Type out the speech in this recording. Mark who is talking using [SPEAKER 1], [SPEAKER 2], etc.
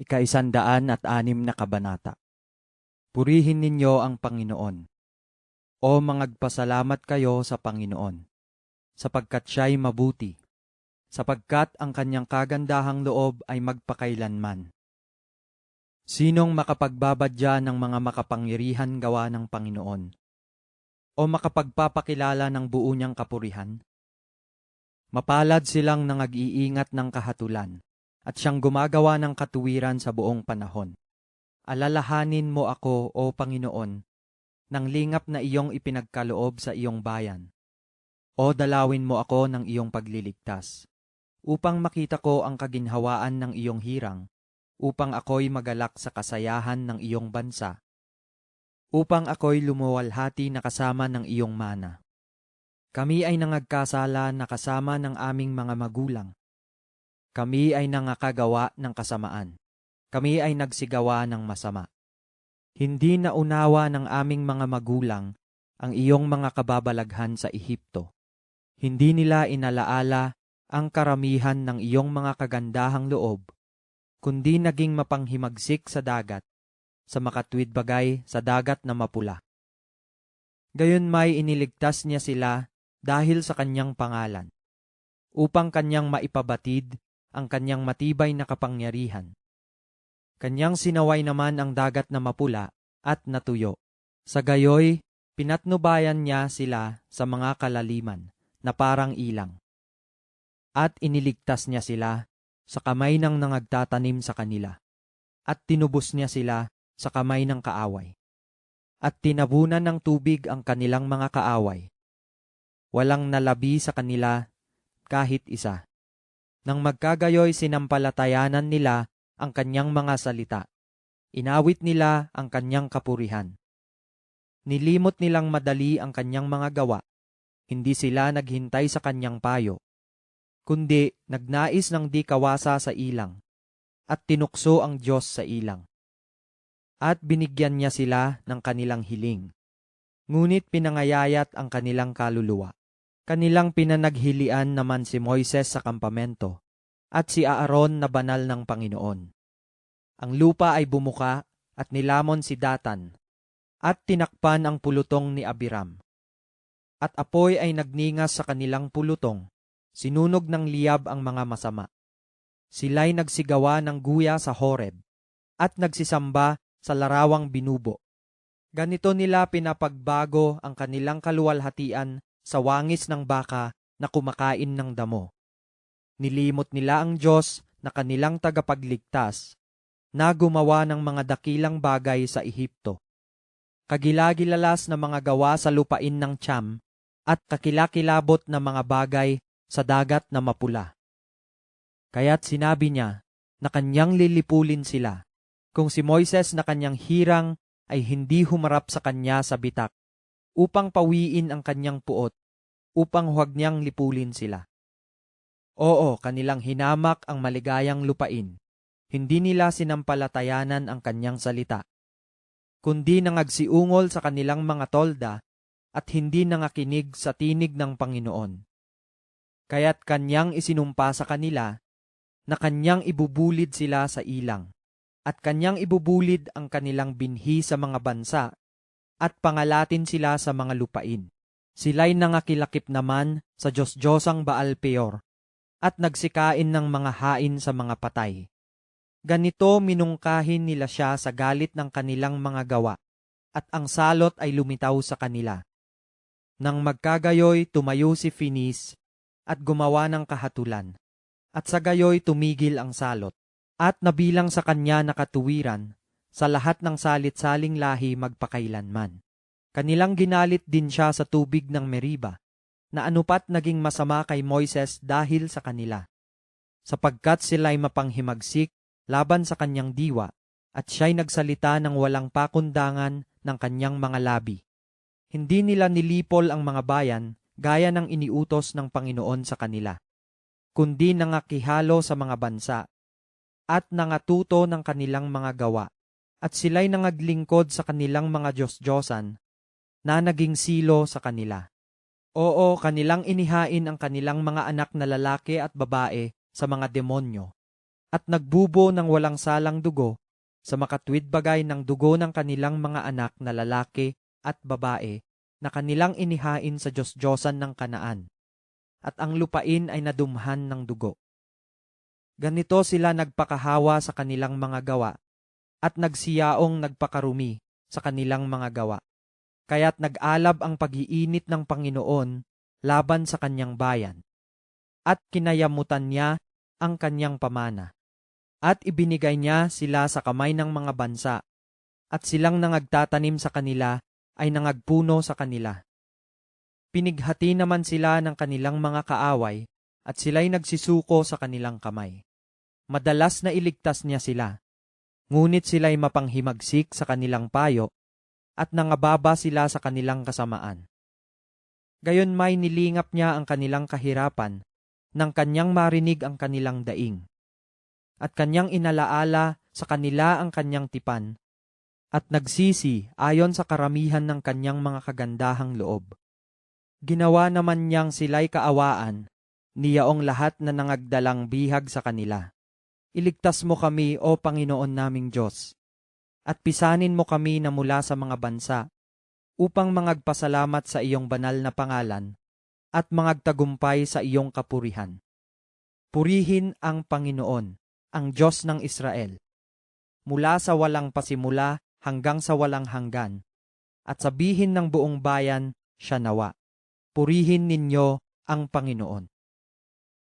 [SPEAKER 1] Ikaisandaan at anim na kabanata. Purihin ninyo ang Panginoon. O mangagpasalamat kayo sa Panginoon, sapagkat siya'y mabuti, sapagkat ang kanyang kagandahang loob ay magpakailanman. Sinong makapagbabadya ng mga makapangyarihan gawa ng Panginoon? O makapagpapakilala ng buo niyang kapurihan? Mapalad silang nangag-iingat ng kahatulan at siyang gumagawa ng katuwiran sa buong panahon. Alalahanin mo ako, O Panginoon, ng lingap na iyong ipinagkaloob sa iyong bayan. O dalawin mo ako ng iyong pagliligtas, upang makita ko ang kaginhawaan ng iyong hirang, upang ako'y magalak sa kasayahan ng iyong bansa, upang ako'y lumuwalhati na kasama ng iyong mana. Kami ay nangagkasala na kasama ng aming mga magulang. Kami ay nangakagawa ng kasamaan. Kami ay nagsigawa ng masama. Hindi naunawa ng aming mga magulang ang iyong mga kababalaghan sa Ehipto. Hindi nila inalaala ang karamihan ng iyong mga kagandahang loob, kundi naging mapanghimagsik sa dagat, sa makatwid bagay sa dagat na mapula. Gayon may iniligtas niya sila dahil sa kanyang pangalan, upang kanyang maipabatid ang kanyang matibay na kapangyarihan. Kanyang sinaway naman ang dagat na mapula at natuyo. Sa gayoy, pinatnubayan niya sila sa mga kalaliman na parang ilang. At iniligtas niya sila sa kamay ng nangagtatanim sa kanila. At tinubos niya sila sa kamay ng kaaway. At tinabunan ng tubig ang kanilang mga kaaway. Walang nalabi sa kanila kahit isa. Nang magkagayoy sinampalatayanan nila ang kanyang mga salita. Inawit nila ang kanyang kapurihan. Nilimot nilang madali ang kanyang mga gawa. Hindi sila naghintay sa kanyang payo. Kundi nagnais ng di kawasa sa ilang. At tinukso ang Diyos sa ilang. At binigyan niya sila ng kanilang hiling. Ngunit pinangayayat ang kanilang kaluluwa. Kanilang pinanaghilian naman si Moises sa kampamento at si Aaron na banal ng Panginoon. Ang lupa ay bumuka at nilamon si Datan at tinakpan ang pulutong ni Abiram. At apoy ay nagningas sa kanilang pulutong, sinunog ng liyab ang mga masama. Sila'y nagsigawa ng guya sa Horeb at nagsisamba sa larawang binubo. Ganito nila pinapagbago ang kanilang kaluwalhatian sa wangis ng baka na kumakain ng damo. Nilimot nila ang Diyos na kanilang tagapagligtas na gumawa ng mga dakilang bagay sa Ehipto. Kagilagilalas na mga gawa sa lupain ng Cham at kakilakilabot na mga bagay sa dagat na mapula. Kaya't sinabi niya na kanyang lilipulin sila kung si Moises na kanyang hirang ay hindi humarap sa kanya sa bitak upang pawiin ang kanyang puot, upang huwag niyang lipulin sila. Oo, kanilang hinamak ang maligayang lupain. Hindi nila sinampalatayanan ang kanyang salita. Kundi nangagsiungol sa kanilang mga tolda at hindi nangakinig sa tinig ng Panginoon. Kaya't kanyang isinumpa sa kanila na kanyang ibubulid sila sa ilang at kanyang ibubulid ang kanilang binhi sa mga bansa at pangalatin sila sa mga lupain. Sila'y nangakilakip naman sa Diyos-Diyosang Baal Peor at nagsikain ng mga hain sa mga patay. Ganito minungkahin nila siya sa galit ng kanilang mga gawa at ang salot ay lumitaw sa kanila. Nang magkagayoy tumayo si Finis at gumawa ng kahatulan at sa gayoy tumigil ang salot at nabilang sa kanya nakatuwiran sa lahat ng salit-saling lahi magpakailanman. Kanilang ginalit din siya sa tubig ng Meriba, na anupat naging masama kay Moises dahil sa kanila, sapagkat sila'y mapanghimagsik laban sa kanyang diwa, at siya'y nagsalita ng walang pakundangan ng kanyang mga labi. Hindi nila nilipol ang mga bayan gaya ng iniutos ng Panginoon sa kanila, kundi nangakihalo sa mga bansa, at nangatuto ng kanilang mga gawa at sila'y nangaglingkod sa kanilang mga Diyos-Diyosan na naging silo sa kanila. Oo, kanilang inihain ang kanilang mga anak na lalaki at babae sa mga demonyo at nagbubo ng walang salang dugo sa makatwid bagay ng dugo ng kanilang mga anak na lalaki at babae na kanilang inihain sa Diyos-Diyosan ng Kanaan, at ang lupain ay nadumhan ng dugo. Ganito sila nagpakahawa sa kanilang mga gawa, at nagsiyaong nagpakarumi sa kanilang mga gawa. Kaya't nag-alab ang pag-iinit ng Panginoon laban sa kanyang bayan, at kinayamutan niya ang kanyang pamana. At ibinigay niya sila sa kamay ng mga bansa, at silang nangagtatanim sa kanila ay nangagpuno sa kanila. Pinighati naman sila ng kanilang mga kaaway, at sila'y nagsisuko sa kanilang kamay. Madalas na iligtas niya sila, ngunit sila'y mapanghimagsik sa kanilang payo, at nangababa sila sa kanilang kasamaan. Gayon may nilingap niya ang kanilang kahirapan, nang kanyang marinig ang kanilang daing. At kanyang inalaala sa kanila ang kanyang tipan, at nagsisi ayon sa karamihan ng kanyang mga kagandahang loob. Ginawa naman niyang sila'y kaawaan, niyaong lahat na nangagdalang bihag sa kanila. Iligtas mo kami, O Panginoon naming Diyos, at pisanin mo kami na mula sa mga bansa, upang mangagpasalamat sa iyong banal na pangalan, at mangagtagumpay sa iyong kapurihan. Purihin ang Panginoon, ang Diyos ng Israel, mula sa walang pasimula hanggang sa walang hanggan, at sabihin ng buong bayan, siya nawa. Purihin ninyo ang Panginoon.